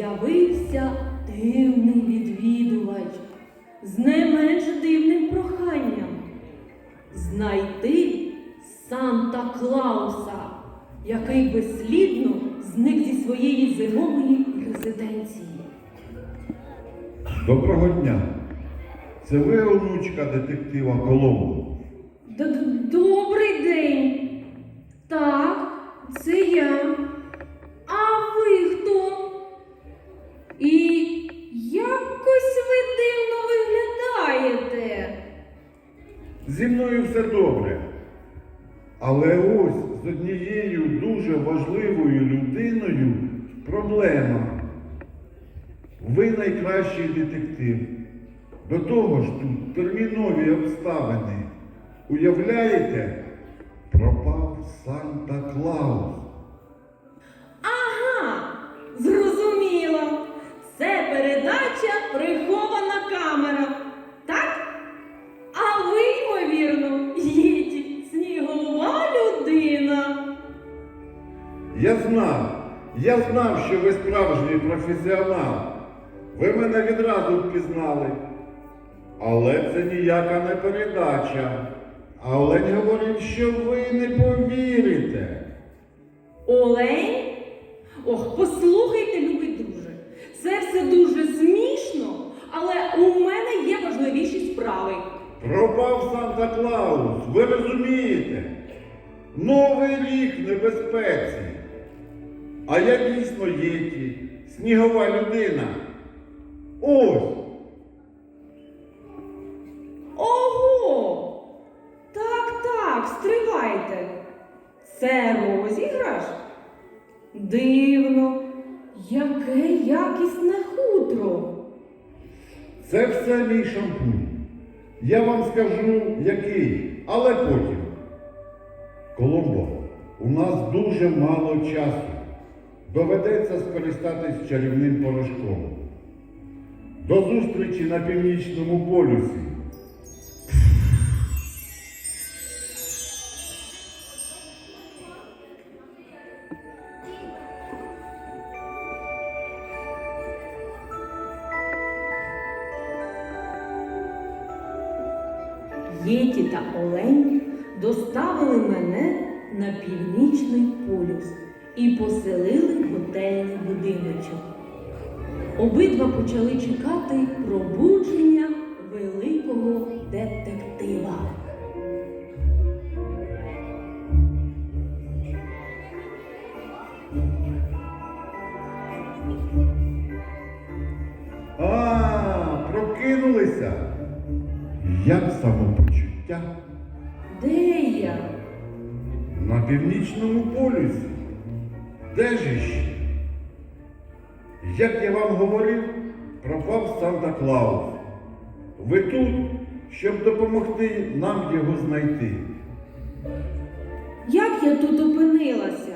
з'явився дивний відвідувач з не менш дивним проханням знайти Санта Клауса, який безслідно зник зі своєї зимової резиденції. Доброго дня. Це ви онучка детектива Коломбо. Д- д- Добрий день. Так, це я. А ви? І якось ви дивно виглядаєте. Зі мною все добре. Але ось з однією дуже важливою людиною проблема. Ви найкращий детектив. До того ж тут термінові обставини. Уявляєте? Пропав Санта Клаус. Прихована камера. Так? А ви, ймовірно, їдь снігова людина. Я знав, я знав, що ви справжній професіонал. Ви мене відразу впізнали. Але це ніяка не передача. А Олень говорить, що ви не повірите. Олень? Ох, послухайте, любий друже. Це все дуже смішно, але у мене є важливіші справи. Пропав Санта Клаус, ви розумієте? Новий рік в небезпеці. А я дійсно єті, снігова людина. Ось. Ого! Так, так, стривайте. Це розіграш? Дивно, яке якісне хутро. Це все мій шампунь. Я вам скажу, який, але потім. Коломбо, у нас дуже мало часу. Доведеться скористатись чарівним порошком. До зустрічі на північному полюсі. Єті та Олень доставили мене на північний полюс і поселили готельний будиночок. Обидва почали чекати пробудження великого детектива. Самопочуття Де я? на північному полюсі. Де ж іще? Як я вам говорив, пропав Санта Клаус. Ви тут, щоб допомогти нам його знайти. Як я тут опинилася?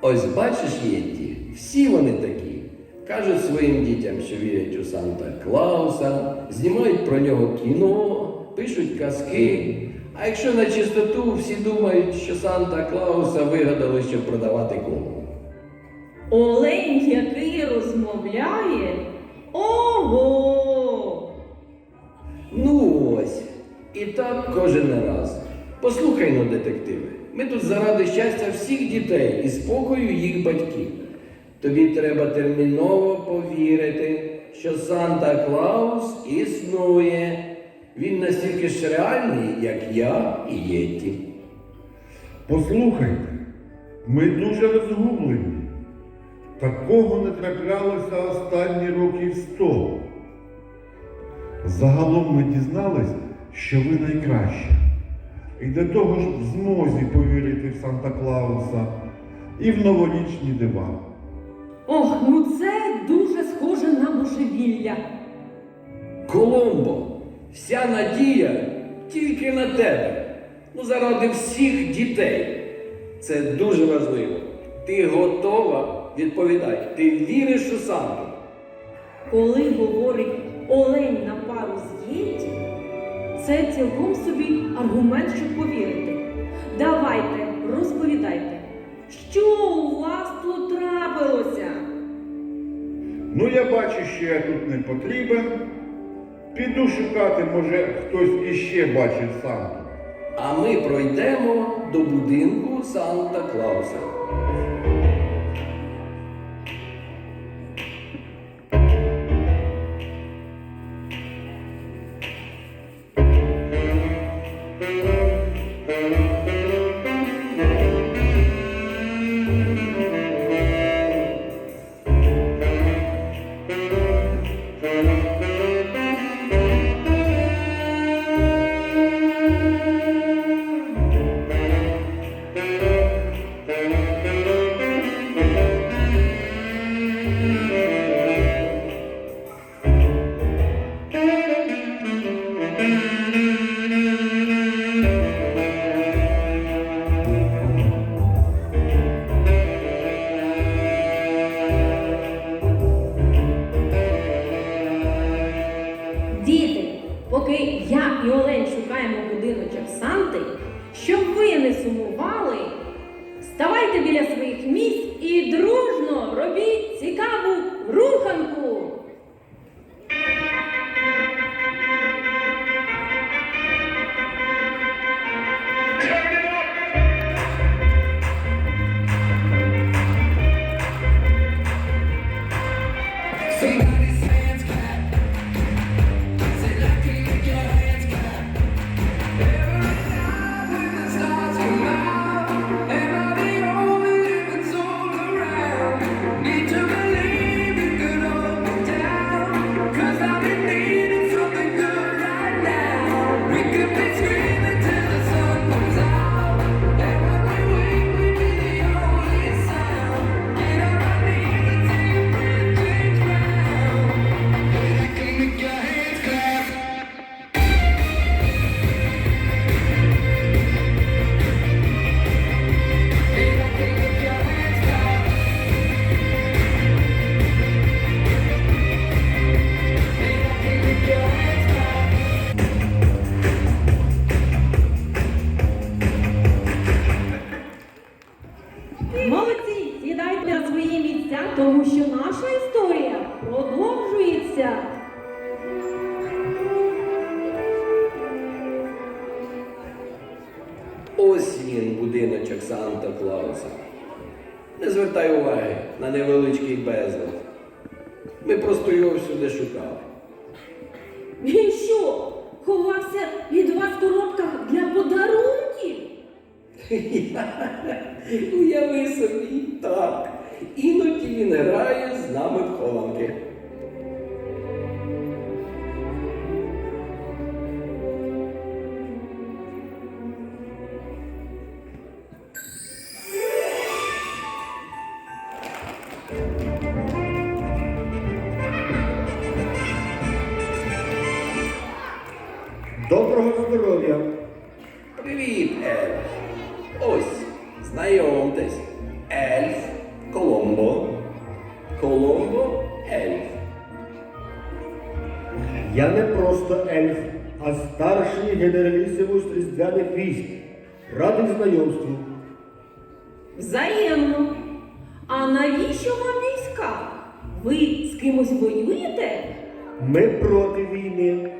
Ось бачиш, Єтті, всі вони такі. Кажуть своїм дітям, що вірять у Санта Клауса, знімають про нього кіно, пишуть казки. А якщо на чистоту, всі думають, що Санта Клауса вигадали, щоб продавати кому. Олень, який розмовляє? Ого! Ну ось. І так кожен раз. Послухай ну, детективи. Ми тут заради щастя всіх дітей і спокою їх батьків. Тобі треба терміново повірити, що Санта Клаус існує. Він настільки ж реальний, як я і Єтті. Послухайте, ми дуже розгублені. Такого не траплялося останні років сто. Загалом ми дізнались, що ви найкраща. І до того ж в змозі повірити в Санта Клауса і в новорічні дива. Ох, ну це дуже схоже на божевілля. Коломбо, вся надія тільки на тебе. Ну, заради всіх дітей. Це дуже важливо. Ти готова? Відповідай, ти віриш у Санту? Коли говорить олень на пару з єті, це цілком собі аргумент, щоб повірити. Давайте, розповідайте, що у вас тут трапилося? Ну, я бачу, що я тут не потрібен. Піду шукати, може, хтось іще бачив Санту. А ми пройдемо до будинку Санта Клауса. Молодці, сідайте на свої місця, тому що наша історія продовжується. Ось він, будиночок Санта Клауса. Не звертай уваги на невеличкий безлад. Ми просто його всюди шукали. Він що, ховався від вас в коробках? Уяви собі, так. Іноді він грає з нами в хованки. Доброго здоров'я! Привіт, Ельф. Ось, знайомтесь. Ельф Коломбо. Коломбо Ельф. Я не просто ельф, а старший генералісимус різдвяних військ. Радий знайомству. Взаємно. А навіщо вам війська? Ви з кимось воюєте? Ми проти війни.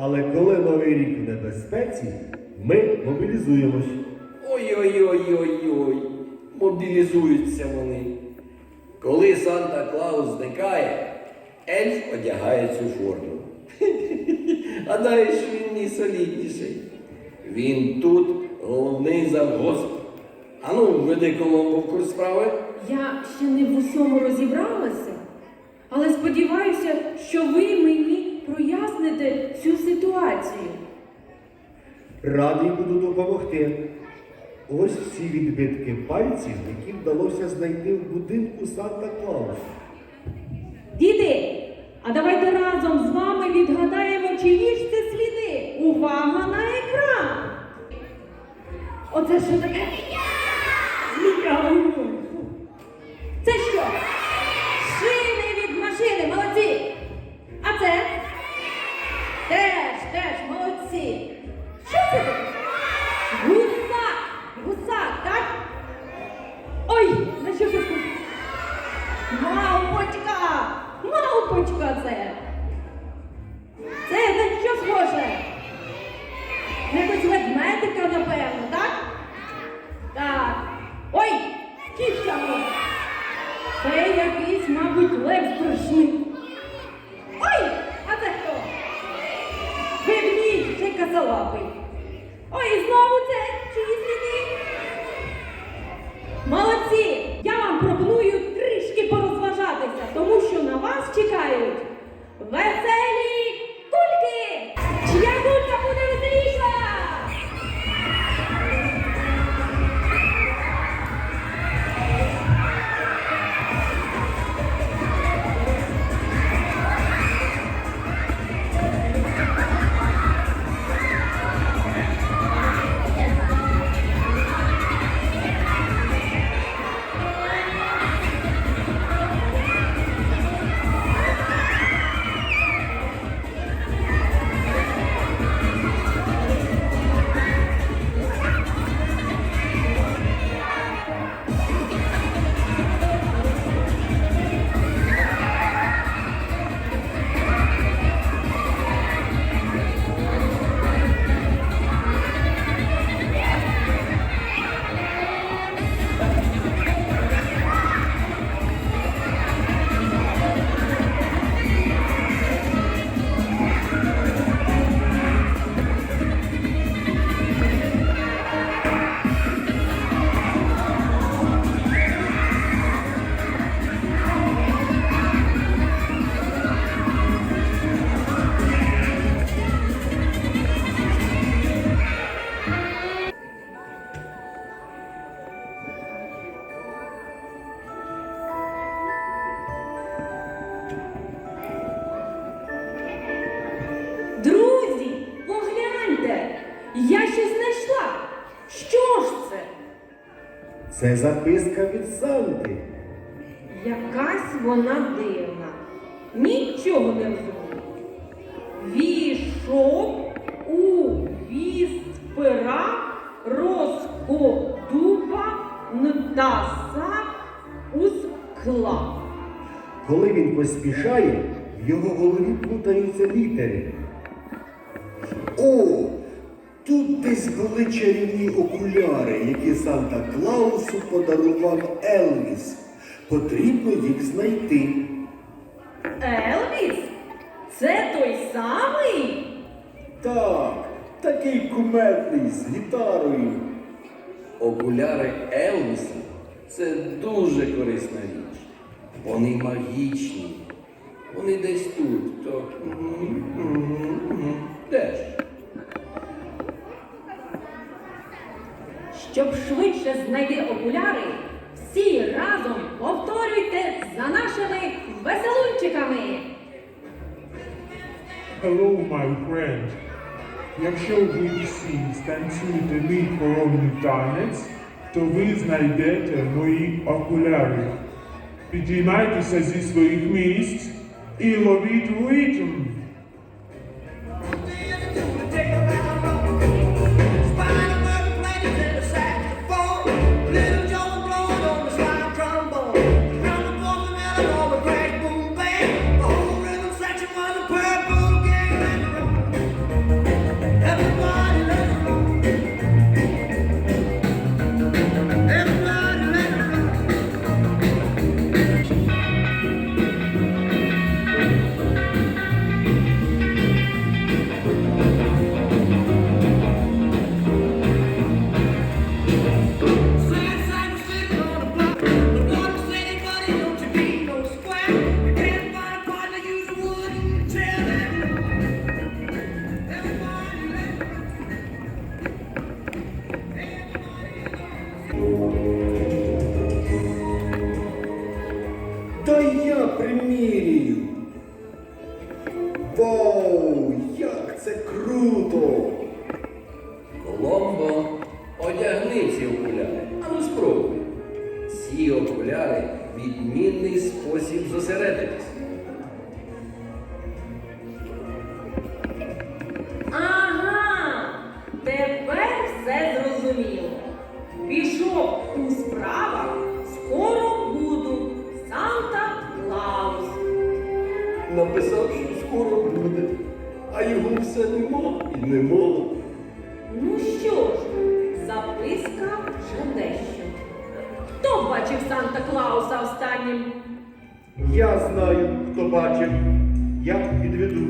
Але коли новий рік в небезпеці, ми мобілізуємось. Ой-ой-ой-ой-ой. Мобілізуються вони. Коли Санта Клаус зникає, ельф одягає цю форму. Гадаєш, він мій солідніший. Він тут головний завгосп. Ану, веди Коломбо в курс справи. Я ще не в усьому розібралася, але сподіваюся, що ви мені проясните цю ситуацію. Радий буду допомогти. Ось ці відбитки пальців, які вдалося знайти в будинку Санта Клауса. Діти, а давайте разом з вами відгадаємо, чиї ж це сліди. Увага на екран! Оце що таке? Змія! Це що? Шини від машини, молодці! А це? Теж, теж, молодці! Що це таке? Це записка від Санти. Якась вона дивна. Нічого не розумію. Війшов у віст пера розкодуба ндаса у скла. Коли він поспішає, в його голові плутаються літери. О! Тут десь були чарівні окуляри, які Санта Клаусу подарував Елвіс. Потрібно їх знайти. Елвіс? Це той самий? Так, такий кумедний з гітарою. Окуляри Елвіса це дуже корисна річ. Вони магічні. Вони десь тут. То... Де ж? Щоб швидше знайти окуляри, всі разом повторюйте за нашими веселунчиками. Hello, my friend. Якщо ви всі станцюєте мій коронний танець, то ви знайдете мої окуляри. Підіймайтеся зі своїх місць і ловіть ритм. Тепер все зрозуміло. Пішов у справах, скоро буду Санта Клаус. Написав, що скоро буде, а його все нема і нема. Ну що ж, записка вже дещо. Хто бачив Санта Клауса останнім? Я знаю, хто бачив. Я відведу.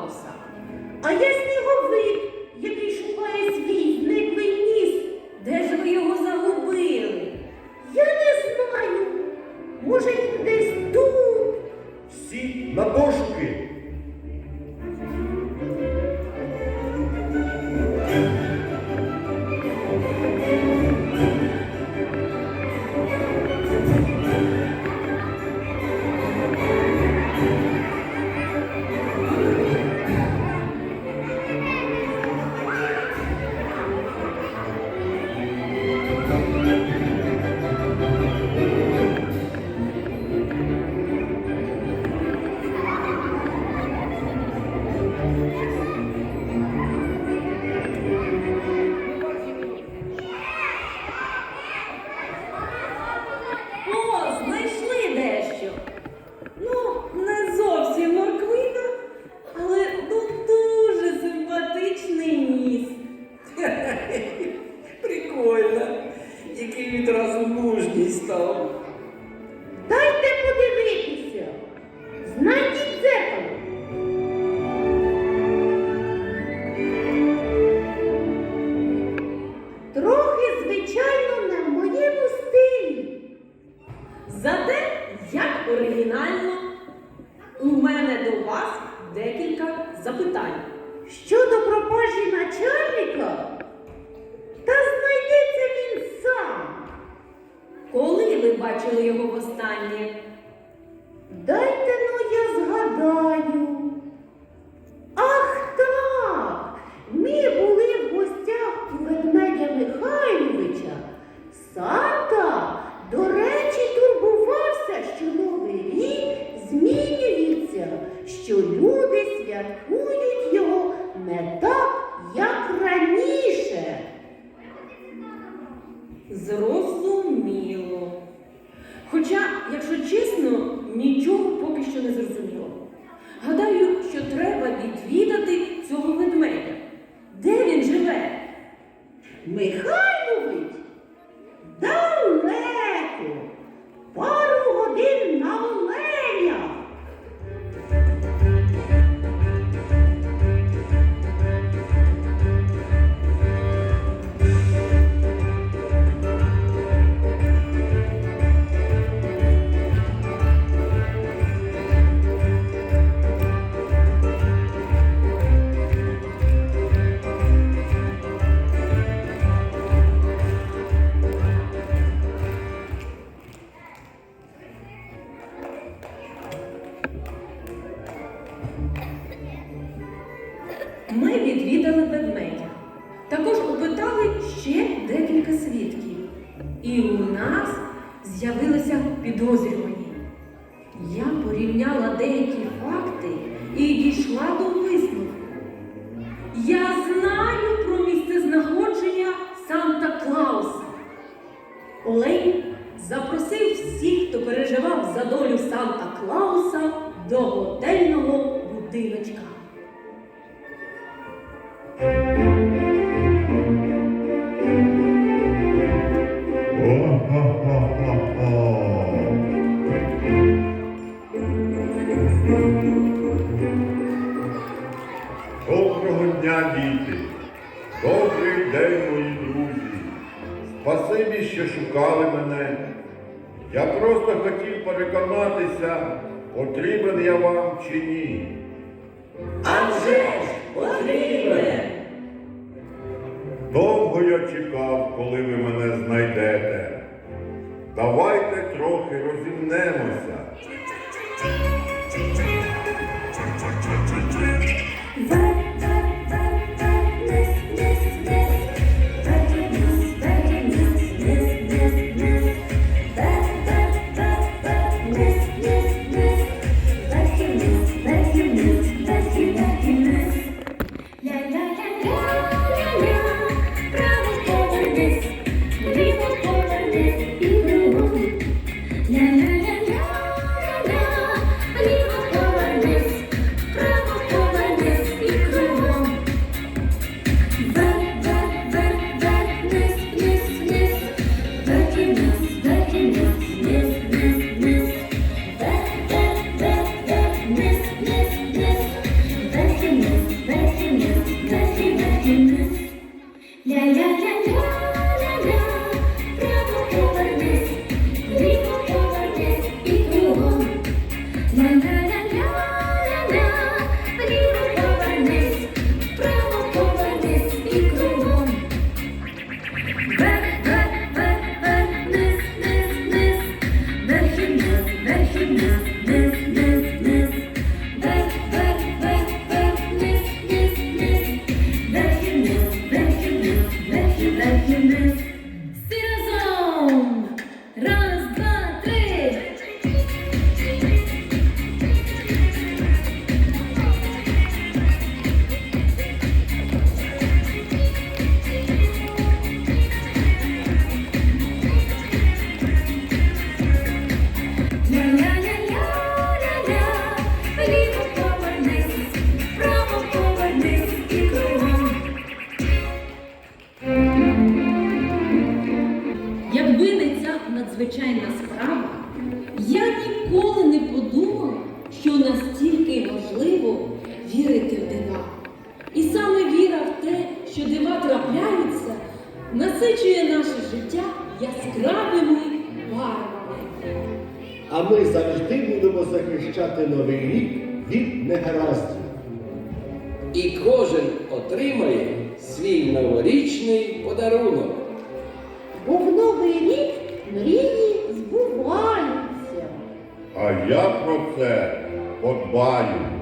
папуса. А я снігом бачили його востаннє. Дайте переживав за долю Санта Клауса до готельного будиночка. дізнатися, потрібен я вам чи ні. Адже ж потрібен. Довго я чекав, коли ви мене знайдете. Давайте трохи розімнемося. Весь я про це подбаю.